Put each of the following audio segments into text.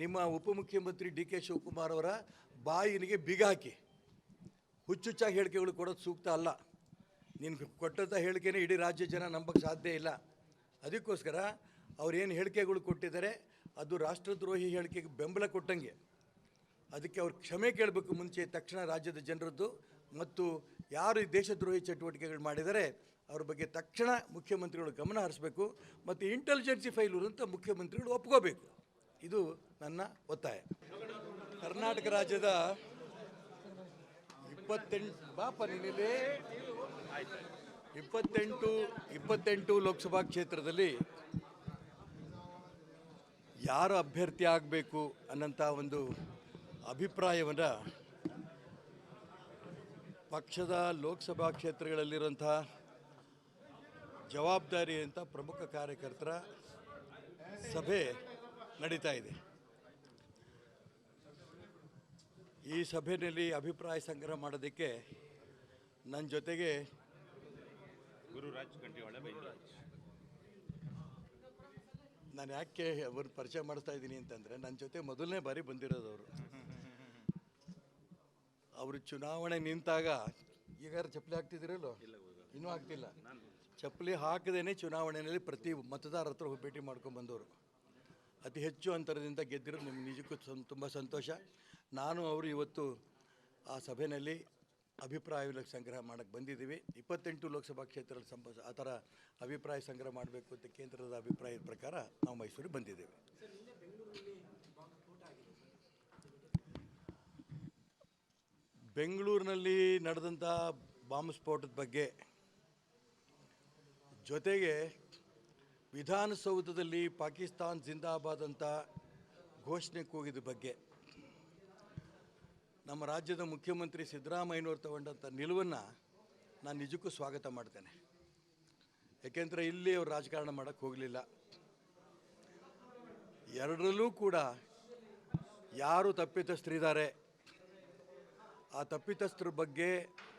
ನಿಮ್ಮ ಉಪಮುಖ್ಯಮಂತ್ರಿ D K Shivakumar ಅವರ ಬಾಯಿನಿಗೆ ಬಿಗಾಕಿ ಹಾಕಿ. ಹುಚ್ಚುಚ್ಚಾಗಿ ಹೇಳಿಕೆಗಳು ಕೊಡೋದು ಸೂಕ್ತ ಅಲ್ಲ. ನಿನ್ನ ಕೊಟ್ಟಂಥ ಹೇಳಿಕೆನೇ ಇಡೀ ರಾಜ್ಯ ಜನ ನಂಬಕ್ಕೆ ಸಾಧ್ಯ ಇಲ್ಲ. ಅದಕ್ಕೋಸ್ಕರ ಅವ್ರೇನು ಹೇಳಿಕೆಗಳು ಕೊಟ್ಟಿದ್ದಾರೆ, ಅದು ರಾಷ್ಟ್ರದ್ರೋಹಿ ಹೇಳಿಕೆಗೆ ಬೆಂಬಲ ಕೊಟ್ಟಂಗೆ. ಅದಕ್ಕೆ ಅವ್ರು ಕ್ಷಮೆ ಕೇಳಬೇಕು ಮುಂಚೆ ತಕ್ಷಣ ರಾಜ್ಯದ ಜನರದ್ದು ಮತ್ತು ಯಾರು ಈ ದೇಶದ್ರೋಹಿ ಚಟುವಟಿಕೆಗಳು ಮಾಡಿದರೆ ಅವ್ರ ಬಗ್ಗೆ ತಕ್ಷಣ ಮುಖ್ಯಮಂತ್ರಿಗಳು ಗಮನ ಹರಿಸಬೇಕು ಮತ್ತು ಇಂಟೆಲಿಜೆನ್ಸಿ ಫೈಲ್ ಅಂತ ಮುಖ್ಯಮಂತ್ರಿಗಳು ಒಪ್ಕೋಬೇಕು. ಇದು ನನ್ನ ಒತ್ತಾಯ. ಕರ್ನಾಟಕ ರಾಜ್ಯದ ಇಪ್ಪತ್ತೆಂಟು, ಬಾಪ ನೀನಿಲ್ಲಿ ಇಪ್ಪತ್ತೆಂಟು ಇಪ್ಪತ್ತೆಂಟು ಲೋಕಸಭಾ ಕ್ಷೇತ್ರದಲ್ಲಿ ಯಾರು ಅಭ್ಯರ್ಥಿ ಆಗಬೇಕು ಅನ್ನಂಥ ಒಂದು ಅಭಿಪ್ರಾಯವನ್ನು ಪಕ್ಷದ ಲೋಕಸಭಾ ಕ್ಷೇತ್ರಗಳಲ್ಲಿರುವಂಥ ಜವಾಬ್ದಾರಿ ಅಂತ ಪ್ರಮುಖ ಕಾರ್ಯಕರ್ತರ ಸಭೆ ನಡೀತಾ ಇದೆ. ಈ ಸಭೆಯಲ್ಲಿ ಅಭಿಪ್ರಾಯ ಸಂಗ್ರಹ ಮಾಡೋದಕ್ಕೆ ನನ್ನ ಜೊತೆಗೆ ಗುರುರಾಜ್ ನಾನು ಯಾಕೆ ಅವ್ರನ್ನ ಪರಿಚಯ ಮಾಡಿಸ್ತಾ ಇದ್ದೀನಿ ಅಂತಂದರೆ ನನ್ನ ಜೊತೆ ಮೊದಲನೇ ಬಾರಿ ಬಂದಿರೋದು ಅವರು ಅವರು ಚುನಾವಣೆ ನಿಂತಾಗ ಈಗ ಚಪ್ಪಲಿ ಹಾಕ್ತಿದ್ದೀರಲ್ಲೋ ಇನ್ನೂ ಆಗ್ತಿಲ್ಲ ಚಪ್ಪಲಿ ಹಾಕದೇನೆ ಚುನಾವಣೆಯಲ್ಲಿ ಪ್ರತಿ ಮತದಾರ ಹತ್ರ ಭೇಟಿ ಮಾಡ್ಕೊಂಡು ಬಂದವರು. ಅತಿ ಹೆಚ್ಚು ಅಂತರದಿಂದ ಗೆದ್ದಿರೋದು ನಿಮ್ಗೆ ನಿಜಕ್ಕೂ ಸನ್ ತುಂಬ ಸಂತೋಷ. ನಾನು ಅವರು ಇವತ್ತು ಆ ಸಭೆಯಲ್ಲಿ ಅಭಿಪ್ರಾಯ ಸಂಗ್ರಹ ಮಾಡೋಕ್ಕೆ ಬಂದಿದ್ದೀವಿ. ಇಪ್ಪತ್ತೆಂಟು ಲೋಕಸಭಾ ಕ್ಷೇತ್ರದಲ್ಲಿ ಸಂಬ ಆ ಥರ ಅಭಿಪ್ರಾಯ ಸಂಗ್ರಹ ಮಾಡಬೇಕು ಅಂತ ಕೇಂದ್ರದ ಅಭಿಪ್ರಾಯದ ಪ್ರಕಾರ ನಾವು ಮೈಸೂರಿಗೆ ಬಂದಿದ್ದೇವೆ. ಬೆಂಗಳೂರಿನಲ್ಲಿ ನಡೆದಂಥ ಬಾಂಬ್ ಸ್ಫೋಟದ ಬಗ್ಗೆ ಜೊತೆಗೆ ವಿಧಾನಸೌಧದಲ್ಲಿ ಪಾಕಿಸ್ತಾನ್ ಜಿಂದಾಬಾದ್ ಅಂತ ಘೋಷಣೆ ಕೂಗಿದ ಬಗ್ಗೆ. ನಮ್ಮ ರಾಜ್ಯದ ಮುಖ್ಯಮಂತ್ರಿ ಸಿದ್ದರಾಮಯ್ಯನವರು ತಗೊಂಡಂಥ ನಿಲುವನ್ನು ನಾನು ನಿಜಕ್ಕೂ ಸ್ವಾಗತ ಮಾಡ್ತೇನೆ. ಯಾಕೆಂದರೆ ಇಲ್ಲಿ ಅವರು ರಾಜಕಾರಣ ಮಾಡೋಕ್ಕೆ ಹೋಗಲಿಲ್ಲ. ಎರಡರಲ್ಲೂ ಕೂಡ ಯಾರು ತಪ್ಪಿತಸ್ಥರಿದ್ದಾರೆ, ಆ ತಪ್ಪಿತಸ್ಥರ ಬಗ್ಗೆ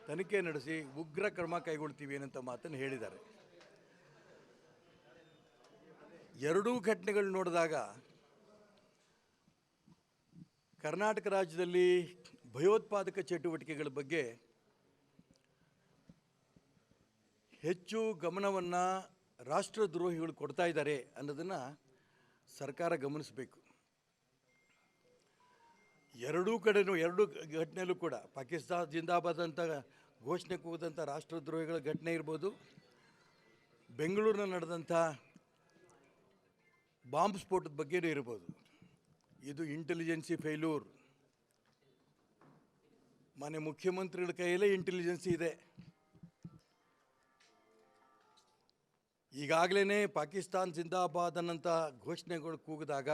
ತನಿಖೆ ನಡೆಸಿ ಉಗ್ರ ಕ್ರಮ ಕೈಗೊಳ್ತೀವಿ ಏನಂತ ಮಾತನ್ನು ಹೇಳಿದ್ದಾರೆ. ಎರಡೂ ಘಟನೆಗಳು ನೋಡಿದಾಗ ಕರ್ನಾಟಕ ರಾಜ್ಯದಲ್ಲಿ ಭಯೋತ್ಪಾದಕ ಚಟುವಟಿಕೆಗಳ ಬಗ್ಗೆ ಹೆಚ್ಚು ಗಮನವನ್ನು ರಾಷ್ಟ್ರದ್ರೋಹಿಗಳು ಕೊಡ್ತಾ ಇದ್ದಾರೆ ಅನ್ನೋದನ್ನು ಸರ್ಕಾರ ಗಮನಿಸಬೇಕು. ಎರಡೂ ಕಡೆನೂ, ಎರಡೂ ಘಟನೆಯಲ್ಲೂ ಕೂಡ ಪಾಕಿಸ್ತಾನ ಜಿಂದಾಬಾದ್ ಅಂತ ಘೋಷಣೆ ಕೂದಂಥ ರಾಷ್ಟ್ರದ್ರೋಹಿಗಳ ಘಟನೆ ಇರ್ಬೋದು. ಬೆಂಗಳೂರಿನಲ್ಲಿ ನಡೆದಂಥ ಬಾಂಬ್ ಸ್ಫೋಟದ ಬಗ್ಗೆನೇ ಇರ್ಬೋದು. ಇದು ಇಂಟೆಲಿಜೆನ್ಸಿ ಫೇಲ್ಯೂರ್ ಮನೆ ಮುಖ್ಯಮಂತ್ರಿಗಳ ಕೈಯಲ್ಲೇ ಇಂಟೆಲಿಜೆನ್ಸಿ ಇದೆ. ಈಗಾಗಲೇ ಪಾಕಿಸ್ತಾನ್ ಜಿಂದಾಬಾದ್ ಅನ್ನಂಥ ಘೋಷಣೆಗಳು ಕೂಗಿದಾಗ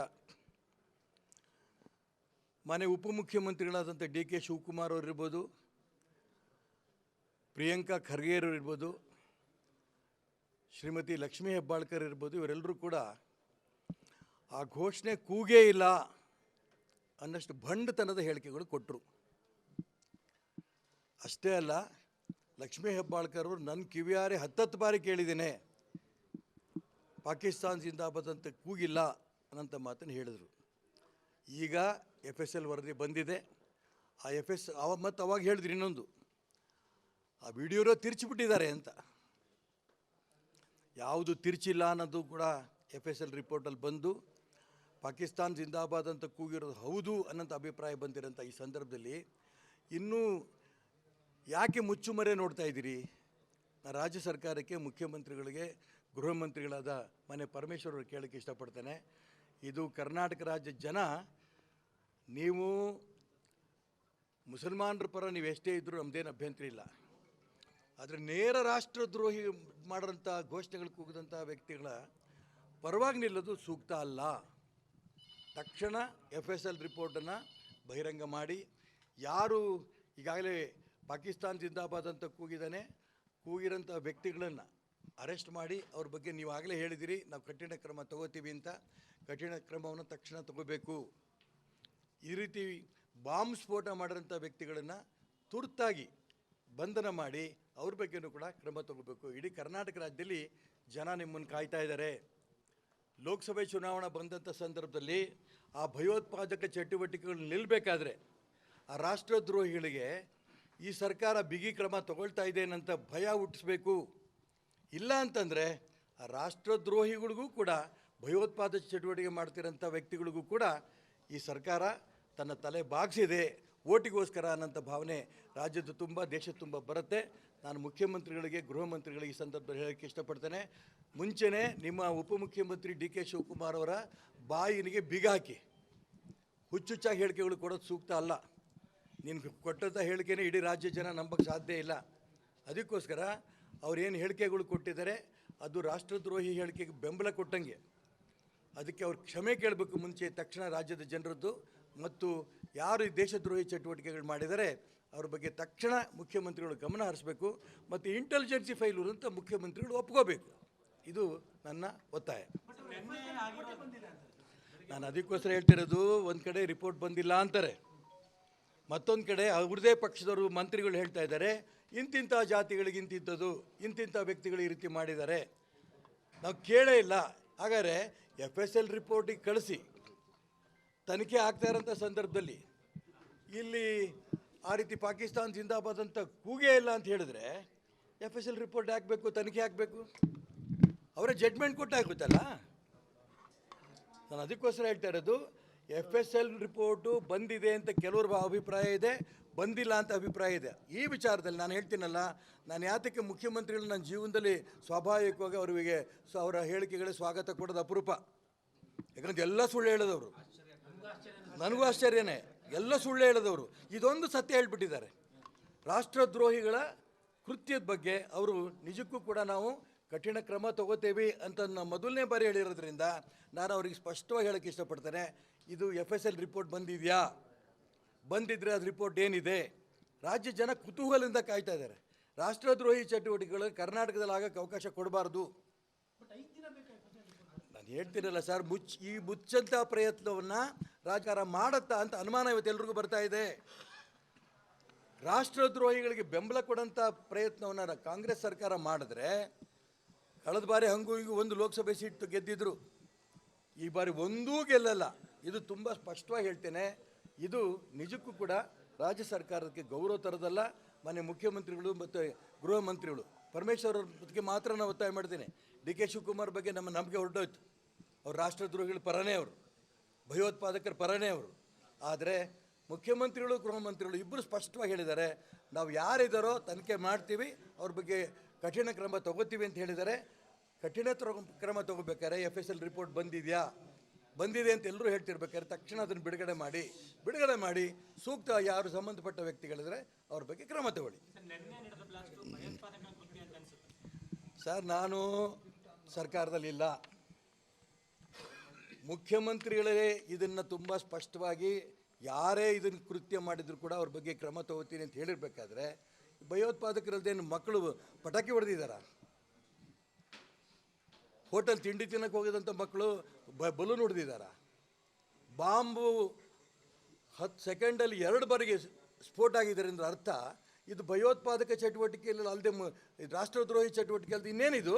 ಮನೆ ಉಪಮುಖ್ಯಮಂತ್ರಿಗಳಾದಂಥ ಡಿ ಕೆ ಶಿವಕುಮಾರ್ ಅವರಿರ್ಬೋದು ಪ್ರಿಯಾಂಕಾ ಖರ್ಗೆ ಅವರು ಇರ್ಬೋದು, ಶ್ರೀಮತಿ ಲಕ್ಷ್ಮೀ ಹೆಬ್ಬಾಳ್ಕರ್ ಇರ್ಬೋದು, ಇವರೆಲ್ಲರೂ ಕೂಡ ಆ ಘೋಷಣೆ ಕೂಗೇ ಇಲ್ಲ ಅನ್ನಷ್ಟು ಭಂಡತನದ ಹೇಳಿಕೆಗಳು ಕೊಟ್ಟರು ಅಷ್ಟೇ ಅಲ್ಲ, ಲಕ್ಷ್ಮೀ ಹೆಬ್ಬಾಳ್ಕರ್ ಅವರು ನನ್ನ ಕಿವಿಯಾರೆ ಹತ್ತತ್ತು ಬಾರಿ ಕೇಳಿದ್ದೀನಿ. ಪಾಕಿಸ್ತಾನ ಜಿಂದಾಬಾದ್ ಅಂತ ಕೂಗಿಲ್ಲ ಅನ್ನೋಂಥ ಮಾತನ್ನು ಹೇಳಿದರು. ಈಗ ಎಫ್ ಎಸ್ ಎಲ್ ವರದಿ ಬಂದಿದೆ. ಆ ಎಫ್ ಎಸ್ ಅವ ಮತ್ತು ಅವಾಗ ಹೇಳಿದ್ರು ಇನ್ನೊಂದು. ಆ ವಿಡಿಯೋನ ತಿರ್ಚಿಬಿಟ್ಟಿದ್ದಾರೆ ಅಂತ. ಯಾವುದು ತಿರ್ಚಿಲ್ಲ ಅನ್ನೋದು ಕೂಡ ಎಫ್ ಎಸ್ ಎಲ್ ರಿಪೋರ್ಟಲ್ಲಿ ಬಂದು ಪಾಕಿಸ್ತಾನ್ ಜಿಂದಾಬಾದ್ ಅಂತ ಕೂಗಿರೋದು ಹೌದು ಅನ್ನೋಂಥ ಅಭಿಪ್ರಾಯ ಬಂದಿರೋಂಥ ಈ ಸಂದರ್ಭದಲ್ಲಿ. ಇನ್ನೂ ಯಾಕೆ ಮುಚ್ಚುಮರೆ ನೋಡ್ತಾ ಇದ್ದೀರಿ? ರಾಜ್ಯ ಸರ್ಕಾರಕ್ಕೆ, ಮುಖ್ಯಮಂತ್ರಿಗಳಿಗೆ, ಗೃಹ ಮಂತ್ರಿಗಳಾದ ಮನೆ ಪರಮೇಶ್ವರ್ ಅವರು ಕೇಳೋಕ್ಕೆ ಇಷ್ಟಪಡ್ತೇನೆ. ಇದು ಕರ್ನಾಟಕ ರಾಜ್ಯ ಜನ, ನೀವು ಮುಸಲ್ಮಾನರ ಪರ ನೀವು ಎಷ್ಟೇ ಇದ್ದರೂ ನಮ್ಮದೇನು ಅಭ್ಯಂತರ ಇಲ್ಲ. ಆದರೆ ನೇರ ರಾಷ್ಟ್ರದ್ರೋಹಿ ಮಾಡಿದಂಥ ಘೋಷಣೆಗಳು ಕೂಗಿದಂಥ ವ್ಯಕ್ತಿಗಳ ಪರವಾಗಿ ನಿಲ್ಲೋದು ಸೂಕ್ತ ಅಲ್ಲ. ತಕ್ಷಣ ಎಫ್ ಎಸ್ ಎಲ್ ರಿಪೋರ್ಟನ್ನು ಬಹಿರಂಗ ಮಾಡಿ, ಯಾರು ಈಗಾಗಲೇ ಪಾಕಿಸ್ತಾನ್ ಜಿಂದಾಬಾದ್ ಅಂತ ಕೂಗಿದ್ದಾನೆ ಕೂಗಿರೋಂಥ ವ್ಯಕ್ತಿಗಳನ್ನು ಅರೆಸ್ಟ್ ಮಾಡಿ, ಅವ್ರ ಬಗ್ಗೆ ನೀವು ಆಗಲೇ ಹೇಳಿದಿರಿ, ನಾವು ಕಠಿಣ ಕ್ರಮ ತಗೋತೀವಿ ಅಂತ. ಕಠಿಣ ಕ್ರಮವನ್ನು ತಕ್ಷಣ ತಗೋಬೇಕು. ಈ ರೀತಿ ಬಾಂಬ್ ಸ್ಫೋಟ ಮಾಡಿದಂಥ ವ್ಯಕ್ತಿಗಳನ್ನು ತುರ್ತಾಗಿ ಬಂಧನ ಮಾಡಿ, ಅವ್ರ ಬಗ್ಗೆನೂ ಕೂಡ ಕ್ರಮ ತಗೋಬೇಕು. ಇಡೀ ಕರ್ನಾಟಕ ರಾಜ್ಯದಲ್ಲಿ ಜನ ನಿಮ್ಮನ್ನು ಕಾಯ್ತಾ ಇದ್ದಾರೆ. ಲೋಕಸಭೆ ಚುನಾವಣೆ ಬಂದಂಥ ಸಂದರ್ಭದಲ್ಲಿ ಆ ಭಯೋತ್ಪಾದಕ ಚಟುವಟಿಕೆಗಳು ನಿಲ್ಲಬೇಕಾದ್ರೆ ಆ ರಾಷ್ಟ್ರದ್ರೋಹಿಗಳಿಗೆ ಈ ಸರ್ಕಾರ ಬಿಗಿ ಕ್ರಮ ತಗೊಳ್ತಾ ಇದೆ ಅನ್ನಂತ ಭಯ ಹುಟ್ಟಿಸ್ಬೇಕು. ಇಲ್ಲ ಅಂತಂದರೆ ಆ ರಾಷ್ಟ್ರದ್ರೋಹಿಗಳಿಗೂ ಕೂಡ, ಭಯೋತ್ಪಾದಕ ಚಟುವಟಿಕೆ ಮಾಡ್ತಿರೋಂಥ ವ್ಯಕ್ತಿಗಳಿಗೂ ಕೂಡ ಈ ಸರ್ಕಾರ ತನ್ನ ತಲೆ ಬಾಗಿಸಿದೆ. ಓಟಿಗೋಸ್ಕರ ಅನ್ನೋಂಥ ಭಾವನೆ ರಾಜ್ಯದ ತುಂಬ ದೇಶದ ತುಂಬ ಬರುತ್ತೆ. ನಾನು ಮುಖ್ಯಮಂತ್ರಿಗಳಿಗೆ, ಗೃಹ ಮಂತ್ರಿಗಳಿಗೆ ಈ ಸಂದರ್ಭದಲ್ಲಿ ಹೇಳೋಕ್ಕೆ ಇಷ್ಟಪಡ್ತೇನೆ. ಮುಂಚೆನೇ ನಿಮ್ಮ ಉಪಮುಖ್ಯಮಂತ್ರಿ ಡಿ ಕೆ ಶಿವಕುಮಾರ್ ಅವರ ಬಾಯಿನಿಗೆ ಬಿಗಾಕಿ ಹುಚ್ಚುಚ್ಚಾಗಿ ಹೇಳಿಕೆಗಳು ಕೊಡೋದು ಸೂಕ್ತ ಅಲ್ಲ. ನೀನು ಕೊಟ್ಟಂಥ ಹೇಳಿಕೆನೇ ಇಡೀ ರಾಜ್ಯ ಜನ ನಂಬಕ್ಕೆ ಸಾಧ್ಯ ಇಲ್ಲ. ಅದಕ್ಕೋಸ್ಕರ ಅವ್ರೇನು ಹೇಳಿಕೆಗಳು ಕೊಟ್ಟಿದ್ದಾರೆ, ಅದು ರಾಷ್ಟ್ರದ್ರೋಹಿ ಹೇಳಿಕೆಗೆ ಬೆಂಬಲ ಕೊಟ್ಟಂಗೆ. ಅದಕ್ಕೆ ಅವ್ರು ಕ್ಷಮೆ ಕೇಳಬೇಕು ಮುಂಚೆ ತಕ್ಷಣ ರಾಜ್ಯದ ಜನರದ್ದು. ಮತ್ತು ಯಾರು ಈ ದೇಶದ್ರೋಹಿ ಚಟುವಟಿಕೆಗಳು ಮಾಡಿದರೆ ಅವ್ರ ಬಗ್ಗೆ ತಕ್ಷಣ ಮುಖ್ಯಮಂತ್ರಿಗಳು ಗಮನ ಹರಿಸಬೇಕು ಮತ್ತು ಇಂಟೆಲಿಜೆನ್ಸಿ ಫೈಲ್ ಅಂತ ಮುಖ್ಯಮಂತ್ರಿಗಳು ಒಪ್ಕೋಬೇಕು. ಇದು ನನ್ನ ಒತ್ತಾಯ. ನಾನು ಅದಕ್ಕೋಸ್ಕರ ಹೇಳ್ತಿರೋದು, ಒಂದು ಕಡೆ ರಿಪೋರ್ಟ್ ಬಂದಿಲ್ಲ ಅಂತಾರೆ. ಮತ್ತೊಂದು ಕಡೆ ಅವ್ರದೇ ಪಕ್ಷದವರು ಮಂತ್ರಿಗಳು ಹೇಳ್ತಾ ಇದ್ದಾರೆ, ಇಂತಿಂಥ ಜಾತಿಗಳಿಗೆ ಇಂತಿಂಥದ್ದು, ಇಂತಿಂಥ ವ್ಯಕ್ತಿಗಳು ಈ ರೀತಿ ಮಾಡಿದ್ದಾರೆ. ನಾವು ಕೇಳೇ ಇಲ್ಲ. ಹಾಗಾದರೆ ಎಫ್ ಎಸ್ ಎಲ್ ರಿಪೋರ್ಟಿಗೆ ಕಳಿಸಿ. ತನಿಖೆ ಆಗ್ತಾ ಇರೋಂಥ ಸಂದರ್ಭದಲ್ಲಿ ಇಲ್ಲಿ ಆ ರೀತಿ ಪಾಕಿಸ್ತಾನ ಜಿಂದಾಬಾದ್ ಅಂತ ಕೂಗೇ ಇಲ್ಲ ಅಂತ ಹೇಳಿದ್ರೆ ಎಫ್ ಎಸ್ ಎಲ್ ರಿಪೋರ್ಟ್ ಹಾಕಬೇಕು, ತನಿಖೆ ಹಾಕಬೇಕು. ಅವರೇ ಜಡ್ಮೆಂಟ್ ಕೊಟ್ಟು ಹಾಕುತ್ತಲ್ಲ? ನಾನು ಅದಕ್ಕೋಸ್ಕರ ಹೇಳ್ತಾ ಇರೋದು ಎಫ್ ಎಸ್ ಎಲ್ ರಿಪೋರ್ಟು ಬಂದಿದೆ ಅಂತ ಕೆಲವ್ರ ಅಭಿಪ್ರಾಯ ಇದೆ, ಬಂದಿಲ್ಲ ಅಂತ ಅಭಿಪ್ರಾಯ ಇದೆ. ಈ ವಿಚಾರದಲ್ಲಿ ನಾನು ಹೇಳ್ತೀನಲ್ಲ, ನಾನು ಯಾತಕ್ಕೆ ಮುಖ್ಯಮಂತ್ರಿಗಳು ನನ್ನ ಜೀವನದಲ್ಲಿ ಸ್ವಾಭಾವಿಕವಾಗಿ ಅವರಿಗೆ ಅವರ ಹೇಳಿಕೆಗಳ ಸ್ವಾಗತ ಕೊಡೋದು ಅಪರೂಪ. ಯಾಕಂದ್ರೆ ಎಲ್ಲ ಸುಳ್ಳು ಹೇಳೋದವರು. ನನಗೂ ಆಶ್ಚರ್ಯನೇ. ಎಲ್ಲ ಸುಳ್ಳು ಹೇಳಿದವರು. ಇದೊಂದು ಸತ್ಯ ಹೇಳ್ಬಿಟ್ಟಿದ್ದಾರೆ. ರಾಷ್ಟ್ರದ್ರೋಹಿಗಳ ಕೃತ್ಯದ ಬಗ್ಗೆ ಅವರು ನಿಜಕ್ಕೂ ಕೂಡ ನಾವು ಕಠಿಣ ಕ್ರಮ ತಗೋತೇವೆ ಅಂತ ನಾನು ಮೊದಲನೇ ಬಾರಿ ಹೇಳಿರೋದ್ರಿಂದ ನಾನು ಅವ್ರಿಗೆ ಸ್ಪಷ್ಟವಾಗಿ ಹೇಳೋಕ್ಕೆ ಇಷ್ಟಪಡ್ತೇನೆ. ಇದು ಎಫ್ ಎಸ್ ಎಲ್ ರಿಪೋರ್ಟ್ ಬಂದಿದೆಯಾ? ಬಂದಿದ್ರೆ ಅದು ರಿಪೋರ್ಟ್ ಏನಿದೆ? ರಾಜ್ಯ ಜನ ಕುತೂಹಲದಿಂದ ಕಾಯ್ತಾ ಇದ್ದಾರೆ. ರಾಷ್ಟ್ರದ್ರೋಹಿ ಚಟುವಟಿಕೆಗಳು ಕರ್ನಾಟಕದಲ್ಲಿ ಆಗೋಕ್ಕೆ ಅವಕಾಶ ಕೊಡಬಾರ್ದು. ನಾನು ಹೇಳ್ತೀರಲ್ಲ ಸರ್, ಮುಚ್ಚ, ಈ ಮುಚ್ಚಂಥ ಪ್ರಯತ್ನವನ್ನು ರಾಜಕಾರ ಮಾಡತ್ತಾ ಅಂತ ಅನುಮಾನ ಇವತ್ತು ಎಲ್ರಿಗೂ ಬರ್ತಾ ಇದೆ. ರಾಷ್ಟ್ರದ್ರೋಹಿಗಳಿಗೆ ಬೆಂಬಲ ಕೊಡೋಂಥ ಪ್ರಯತ್ನವನ್ನು ಕಾಂಗ್ರೆಸ್ ಸರ್ಕಾರ ಮಾಡಿದ್ರೆ ಕಳೆದ ಬಾರಿ ಹಂಗೂ ಹಿಂಗೂ ಒಂದು ಲೋಕಸಭೆ ಸೀಟ್ ಗೆದ್ದಿದ್ರು. ಈ ಬಾರಿ ಒಂದೂ ಗೆಲ್ಲಲ್ಲ. ಇದು ತುಂಬ ಸ್ಪಷ್ಟವಾಗಿ ಹೇಳ್ತೇನೆ. ಇದು ನಿಜಕ್ಕೂ ಕೂಡ ರಾಜ್ಯ ಸರ್ಕಾರಕ್ಕೆ ಗೌರವ ತರದಲ್ಲ ಮನೆ ಮುಖ್ಯಮಂತ್ರಿಗಳು ಮತ್ತು ಗೃಹ ಮಂತ್ರಿಗಳು. ಪರಮೇಶ್ವರ್ ಅವ್ರ ಬಗ್ಗೆ ಮಾತ್ರ ನಾನು ಒತ್ತಾಯ ಮಾಡ್ತೀನಿ. ಡಿ ಕೆ ಶಿವಕುಮಾರ್ ಬಗ್ಗೆ ನಮ್ಮ ನಂಬಿಕೆ ಹೊರಟೋಯ್ತು. ಅವ್ರು ರಾಷ್ಟ್ರದ್ರೋಹಿಗಳ ಪರನೇ ಅವರು ಭಯೋತ್ಪಾದಕರ ಪರನೇ ಅವರು. ಆದರೆ ಮುಖ್ಯಮಂತ್ರಿಗಳು ಗೃಹ ಮಂತ್ರಿಗಳು ಇಬ್ಬರು ಸ್ಪಷ್ಟವಾಗಿ ಹೇಳಿದ್ದಾರೆ ನಾವು ಯಾರಿದ್ದಾರೋ ತನಿಖೆ ಮಾಡ್ತೀವಿ ಅವ್ರ ಬಗ್ಗೆ ಕಠಿಣ ಕ್ರಮ ತಗೋತೀವಿ ಅಂತ ಹೇಳಿದ್ದಾರೆ. ಕಠಿಣ ಕ್ರಮ ತಗೋಬೇಕಾದ್ರೆ ಎಫ್ ಎಸ್ ಎಲ್ ರಿಪೋರ್ಟ್ ಬಂದಿದೆಯಾ? ಬಂದಿದೆ ಅಂತ ಎಲ್ಲರೂ ಹೇಳ್ತಿರ್ಬೇಕಾದ್ರೆ ತಕ್ಷಣ ಅದನ್ನು ಬಿಡುಗಡೆ ಮಾಡಿ ಬಿಡುಗಡೆ ಮಾಡಿ ಸೂಕ್ತ ಯಾರು ಸಂಬಂಧಪಟ್ಟ ವ್ಯಕ್ತಿಗಳಿದ್ರೆ ಅವ್ರ ಬಗ್ಗೆ ಕ್ರಮ ತಗೊಳ್ಳಿ. ಸರ್ ನಾನು ಸರ್ಕಾರದಲ್ಲಿಲ್ಲ. ಮುಖ್ಯಮಂತ್ರಿಗಳೇ ಇದನ್ನು ತುಂಬ ಸ್ಪಷ್ಟವಾಗಿ ಯಾರೇ ಇದನ್ನು ಕೃತ್ಯ ಮಾಡಿದರೂ ಕೂಡ ಅವ್ರ ಬಗ್ಗೆ ಕ್ರಮ ತಗೋತೀನಿ ಅಂತ ಹೇಳಿರ್ಬೇಕಾದ್ರೆ ಭಯೋತ್ಪಾದಕರದ್ದೇನು ಮಕ್ಕಳು ಪಟಾಕಿ ಹೊಡೆದಿದ್ದಾರ ಹೋಟೆಲ್ ತಿಂಡಿ ತಿನ್ನಕ್ಕೆ ಹೋಗಿದಂಥ ಮಕ್ಕಳು ಬ ಬಲೂನ್ ಹೊಡೆದಿದ್ದಾರ ಬಾಂಬು ಹತ್ತು ಸೆಕೆಂಡಲ್ಲಿ ಎರಡು ಬಾರಿಗೆ ಸ್ಫೋಟ ಆಗಿದ್ದಾರೆ ಅಂದ್ರೆ ಅರ್ಥ. ಇದು ಭಯೋತ್ಪಾದಕ ಚಟುವಟಿಕೆಯಲ್ಲಿ ಅಲ್ಲದೆ ರಾಷ್ಟ್ರದ್ರೋಹಿ ಚಟುವಟಿಕೆ ಅಲ್ಲದೆ ಇನ್ನೇನಿದು?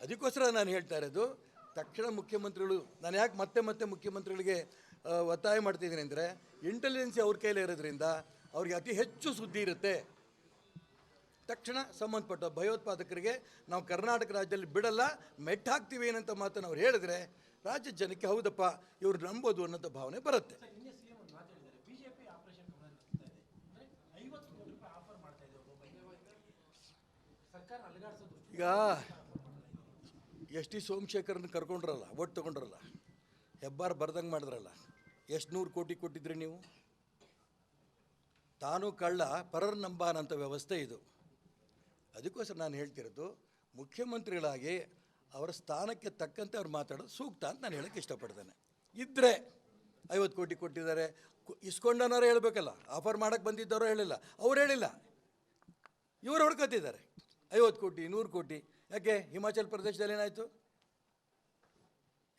ಅದಕ್ಕೋಸ್ಕರ ನಾನು ಹೇಳ್ತಾ ಇರೋದು ತಕ್ಷಣ ಮುಖ್ಯಮಂತ್ರಿಗಳು ನಾನು ಯಾಕೆ ಮತ್ತೆ ಮತ್ತೆ ಮುಖ್ಯಮಂತ್ರಿಗಳಿಗೆ ಒತ್ತಾಯ ಮಾಡ್ತಿದ್ದೀನಿ ಅಂದರೆ ಇಂಟೆಲಿಜೆನ್ಸಿ ಅವ್ರ ಕೈಲಿ ಇರೋದ್ರಿಂದ ಅವ್ರಿಗೆ ಅತಿ ಹೆಚ್ಚು ಸುದ್ದಿ ಇರುತ್ತೆ. ತಕ್ಷಣ ಸಂಬಂಧಪಟ್ಟ ಭಯೋತ್ಪಾದಕರಿಗೆ ನಾವು ಕರ್ನಾಟಕ ರಾಜ್ಯದಲ್ಲಿ ಬಿಡಲ್ಲ ಮೆಟ್ಟು ಹಾಕ್ತೀವಿ ಏನಂತ ಮಾತನ್ನು ಅವ್ರು ಹೇಳಿದ್ರೆ ರಾಜ್ಯ ಜನಕ್ಕೆ ಹೌದಪ್ಪ ಇವ್ರು ನಂಬೋದು ಅನ್ನೋಂಥ ಭಾವನೆ ಬರುತ್ತೆ. ಈಗ ಎಸ್ ಟಿ ಸೋಮಶೇಖರನ್ನ ಕರ್ಕೊಂಡ್ರಲ್ಲ ಒಟ್ಟು ತಗೊಂಡ್ರಲ್ಲ, ಹೆಬ್ಬಾರ್ ಬರ್ದಂಗೆ ಮಾಡಿದ್ರಲ್ಲ ಎಷ್ಟು ನೂರು ಕೋಟಿ ಕೊಟ್ಟಿದ್ರಿ ನೀವು? ತಾನು ಕಳ್ಳ ಪರರ್ ನಂಬಾನಂಥ ವ್ಯವಸ್ಥೆ ಇದು. ಅದಕ್ಕೋಸ್ಕರ ನಾನು ಹೇಳ್ತಿರೋದು, ಮುಖ್ಯಮಂತ್ರಿಗಳಾಗಿ ಅವರ ಸ್ಥಾನಕ್ಕೆ ತಕ್ಕಂತೆ ಅವ್ರು ಮಾತಾಡೋದು ಸೂಕ್ತ ಅಂತ ನಾನು ಹೇಳೋಕ್ಕೆ ಇಷ್ಟಪಡ್ತೇನೆ. ಇದ್ದರೆ ಐವತ್ತು ಕೋಟಿ ಕೊಟ್ಟಿದ್ದಾರೆ ಇಸ್ಕೊಂಡನಾರು ಹೇಳಬೇಕಲ್ಲ, ಆಫರ್ ಮಾಡೋಕ್ಕೆ ಬಂದಿದ್ದವರು ಹೇಳಿಲ್ಲ, ಅವ್ರು ಹೇಳಿಲ್ಲ. ಇವರು ಹೊಡ್ಕೊತಿದ್ದಾರೆ ಐವತ್ತು ಕೋಟಿ, ನೂರು ಕೋಟಿ. ಯಾಕೆ ಹಿಮಾಚಲ್ ಪ್ರದೇಶದಲ್ಲಿ ಏನಾಯಿತು?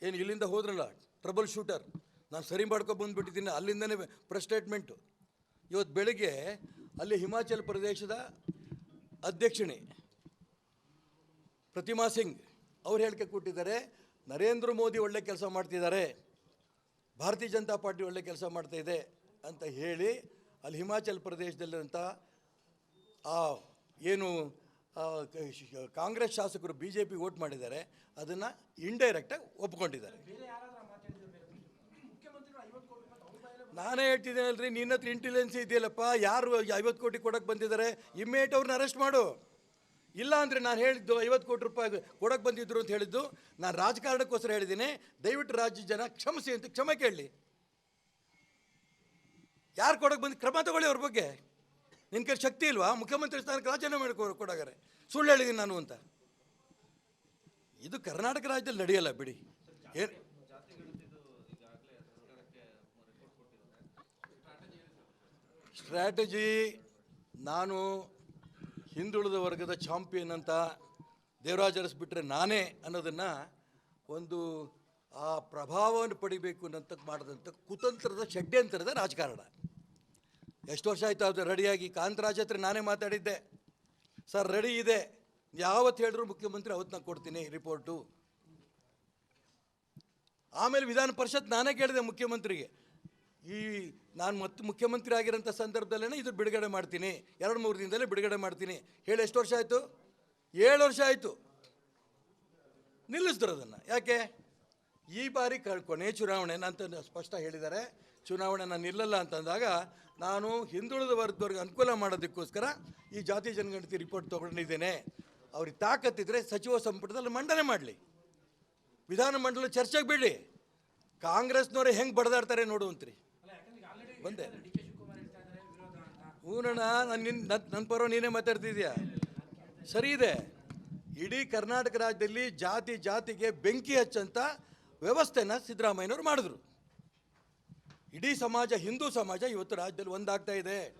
ಏನು ಇಲ್ಲಿಂದ ಹೋದ್ರಲ್ಲ ಟ್ರಬಲ್ ಶೂಟರ್ ನಾನು ಸರಿ ಮಾಡ್ಕೊಂಡು ಬಂದುಬಿಟ್ಟಿದ್ದೀನಿ, ಅಲ್ಲಿಂದನೇ ಪ್ರೆಸ್ ಸ್ಟೇಟ್ಮೆಂಟು ಇವತ್ತು ಬೆಳಗ್ಗೆ ಅಲ್ಲಿ ಹಿಮಾಚಲ್ ಪ್ರದೇಶದ ಅಧ್ಯಕ್ಷಣಿ ಪ್ರತಿಮಾ ಸಿಂಗ್ ಅವ್ರು ಹೇಳಿಕೆ ಕೊಟ್ಟಿದ್ದಾರೆ, ನರೇಂದ್ರ ಮೋದಿ ಒಳ್ಳೆ ಕೆಲಸ ಮಾಡ್ತಿದ್ದಾರೆ, ಭಾರತೀಯ ಜನತಾ ಪಾರ್ಟಿ ಒಳ್ಳೆ ಕೆಲಸ ಮಾಡ್ತಾ ಇದೆ ಅಂತ ಹೇಳಿ ಅಲ್ಲಿ ಹಿಮಾಚಲ್ ಪ್ರದೇಶದಲ್ಲಿರುವಂಥ ಆ ಏನು ಕಾಂಗ್ರೆಸ್ ಶಾಸಕರು ಬಿ ಜೆ ಪಿ ವೋಟ್ ಮಾಡಿದ್ದಾರೆ, ಅದನ್ನು ಇಂಡೈರೆಕ್ಟಾಗಿ ಒಪ್ಕೊಂಡಿದ್ದಾರೆ. ನಾನೇ ಹೇಳ್ತಿದ್ದೇನೆ ಅಲ್ರಿ, ನಿನ್ನ ಹತ್ರ ಇಂಟೆಲಿಜೆನ್ಸ್ ಇದೆಯಲ್ಲಪ್ಪ, ಯಾರು ಐವತ್ತು ಕೋಟಿ ಕೊಡಕ್ಕೆ ಬಂದಿದ್ದಾರೆ ಇಮ್ಮಿಡಿಯೇಟ್ ಅವ್ರನ್ನ ಅರೆಸ್ಟ್ ಮಾಡು. ಇಲ್ಲ ಅಂದರೆ ನಾನು ಹೇಳಿದ್ದು ಐವತ್ತು ಕೋಟಿ ರೂಪಾಯಿ ಕೊಡಕ್ಕೆ ಬಂದಿದ್ರು ಅಂತ ಹೇಳಿದ್ದು, ನಾನು ರಾಜಕಾರಣಕ್ಕೋಸ್ಕರ ಹೇಳಿದ್ದೀನಿ, ದಯವಿಟ್ಟು ರಾಜ್ಯ ಜನ ಕ್ಷಮಿಸಿ ಅಂತ ಕ್ಷಮೆ ಕೇಳಲಿ ಯಾರು ಕೊಡಕ್ಕೆ ಬಂದು, ಕ್ರಮ ತಗೊಳ್ಳಿ ಅವ್ರ ಬಗ್ಗೆ. ನಿನ್ನ ಕೈ ಶಕ್ತಿ ಇಲ್ವಾ? ಮುಖ್ಯಮಂತ್ರಿ ಸ್ಥಾನಕ್ಕೆ ರಾಜೀನಾಮೆ ಮಾಡಿ ಕೊ- ಕೊಡಾಗಾರೆ. ಸುಳ್ಳು ಹೇಳಿದ್ದೀನಿ ನಾನು ಅಂತ. ಇದು ಕರ್ನಾಟಕ ರಾಜ್ಯದಲ್ಲಿ ನಡೆಯಲ್ಲ ಬಿಡಿ. ಏನು ಸ್ಟ್ರಾಟಜಿ ನಾನು ಹಿಂದುಳಿದ ವರ್ಗದ ಚಾಂಪಿಯನ್ ಅಂತ ದೇವರಾಜ ಅರಸ್ ಬಿಟ್ಟರೆ ನಾನೇ ಅನ್ನೋದನ್ನು ಒಂದು ಆ ಪ್ರಭಾವವನ್ನು ಪಡಿಬೇಕು ಅನ್ನೋಂಥದ್ದು ಮಾಡಿದಂಥ ಕುತಂತ್ರದ ಷಡ್ಯಂತರದ ರಾಜಕಾರಣ. ಎಷ್ಟು ವರ್ಷ ಆಯಿತು ಅದು ರೆಡಿಯಾಗಿ? ಕಾಂತರಾಜ್ ಹತ್ರ ನಾನೇ ಮಾತಾಡಿದ್ದೆ. ಸರ್, ರೆಡಿ ಇದೆ. ಯಾವತ್ತು ಹೇಳಿದ್ರು ಮುಖ್ಯಮಂತ್ರಿ ಅವತ್ತು ಕೊಡ್ತೀನಿ ರಿಪೋರ್ಟು. ಆಮೇಲೆ ವಿಧಾನ ಪರಿಷತ್ ನಾನೇ ಕೇಳಿದೆ ಮುಖ್ಯಮಂತ್ರಿಗೆ. ಈ ನಾನು ಮತ್ತೆ ಮುಖ್ಯಮಂತ್ರಿ ಆಗಿರೋಂಥ ಸಂದರ್ಭದಲ್ಲೇ ಇದು ಬಿಡುಗಡೆ ಮಾಡ್ತೀನಿ. ಎರಡು ಮೂರು ದಿನದಲ್ಲೇ ಬಿಡುಗಡೆ ಮಾಡ್ತೀನಿ. ಹೇಳಿ ಎಷ್ಟು ವರ್ಷ ಆಯಿತು? ಏಳು ವರ್ಷ ಆಯಿತು. ನಿಲ್ಲಿಸಿದ್ರು ಅದನ್ನು. ಯಾಕೆ? ಈ ಬಾರಿ ಕೊನೆ ಚುನಾವಣೆ ಅಂತ ಸ್ಪಷ್ಟ ಹೇಳಿದ್ದಾರೆ. ಚುನಾವಣೆ ನಾನು ನಿಲ್ಲಲ್ಲ ಅಂತಂದಾಗ ನಾನು ಹಿಂದುಳಿದ ವರ್ಗದವ್ರಿಗೆ ಅನುಕೂಲ ಮಾಡೋದಕ್ಕೋಸ್ಕರ ಈ ಜಾತಿ ಜನಗಣತಿ ರಿಪೋರ್ಟ್ ತೊಗೊಂಡಿದ್ದೇನೆ. ಅವ್ರಿಗೆ ತಾಕತ್ತಿದ್ರೆ ಸಚಿವ ಸಂಪುಟದಲ್ಲಿ ಮಂಡನೆ ಮಾಡಲಿ. ವಿಧಾನಮಂಡಲ ಚರ್ಚೆಗೆ ಬಿಡಿ ಕಾಂಗ್ರೆಸ್ನವ್ರೆ ಹೆಂಗೆ ಬಡದಾಡ್ತಾರೆ ನೋಡುವಂತ್ರಿ ಬಂದೆ. ಹೂನಣ್ಣ, ನಾನು ನಿನ್ನ ನನ್ನ ಪರ ನೀನೇ ಮಾತಾಡ್ತಿದ್ಯಾ? ಸರಿ ಇದೆ. ಇಡೀ ಕರ್ನಾಟಕ ರಾಜ್ಯದಲ್ಲಿ ಜಾತಿ ಜಾತಿಗೆ ಬೆಂಕಿ ಹಚ್ಚಂತ ವ್ಯವಸ್ಥೆನ ಸಿದ್ದರಾಮಯ್ಯನವ್ರು ಮಾಡಿದ್ರು. ಇಡೀ ಸಮಾಜ, ಹಿಂದೂ ಸಮಾಜ ಇವತ್ತು ರಾಜ್ಯದಲ್ಲಿ ಒಂದಾಗ್ತಾ ಇದೆ.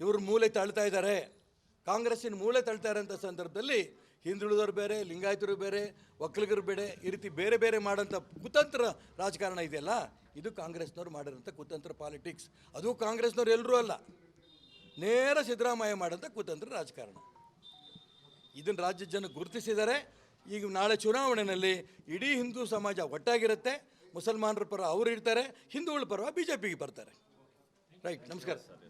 ಇವರು ಮೂಲೆ ತಳ್ತಾ ಇದ್ದಾರೆ. ಕಾಂಗ್ರೆಸ್ಸಿನ ಮೂಲೆ ತಳ್ತಾ ಇರೋಂಥ ಸಂದರ್ಭದಲ್ಲಿ ಹಿಂದುಳಿದವರು ಬೇರೆ, ಲಿಂಗಾಯತರು ಬೇರೆ, ಒಕ್ಕಲಿಗರು ಬೇರೆ, ಈ ರೀತಿ ಬೇರೆ ಬೇರೆ ಮಾಡೋಂಥ ಕುತಂತ್ರ ರಾಜಕಾರಣ ಇದೆಯಲ್ಲ? ಇದು ಕಾಂಗ್ರೆಸ್ನವ್ರು ಮಾಡಿರೋಂಥ ಕುತಂತ್ರ ಪಾಲಿಟಿಕ್ಸ್. ಅದು ಕಾಂಗ್ರೆಸ್ನವ್ರು ಎಲ್ಲರೂ ಅಲ್ಲ. ನೇರ ಸಿದ್ದರಾಮಯ್ಯ ಮಾಡೋಂಥ ಕುತಂತ್ರ ರಾಜಕಾರಣ. ಇದನ್ನು ರಾಜ್ಯದ ಜನ ಗುರುತಿಸಿದ್ದಾರೆ. ಈಗ ನಾಳೆ ಚುನಾವಣೆಯಲ್ಲಿ ಇಡೀ ಹಿಂದೂ ಸಮಾಜ ಒಟ್ಟಾಗಿರುತ್ತೆ. ಮುಸಲ್ಮಾನರ ಪರ ಅವರು ಇರ್ತಾರೆ ಹಿಂದೂಗಳ ಪರ ಬಿ ಜೆ ಪಿಗೆ ಬರ್ತಾರೆ. ರೈಟ್ ನಮಸ್ಕಾರ.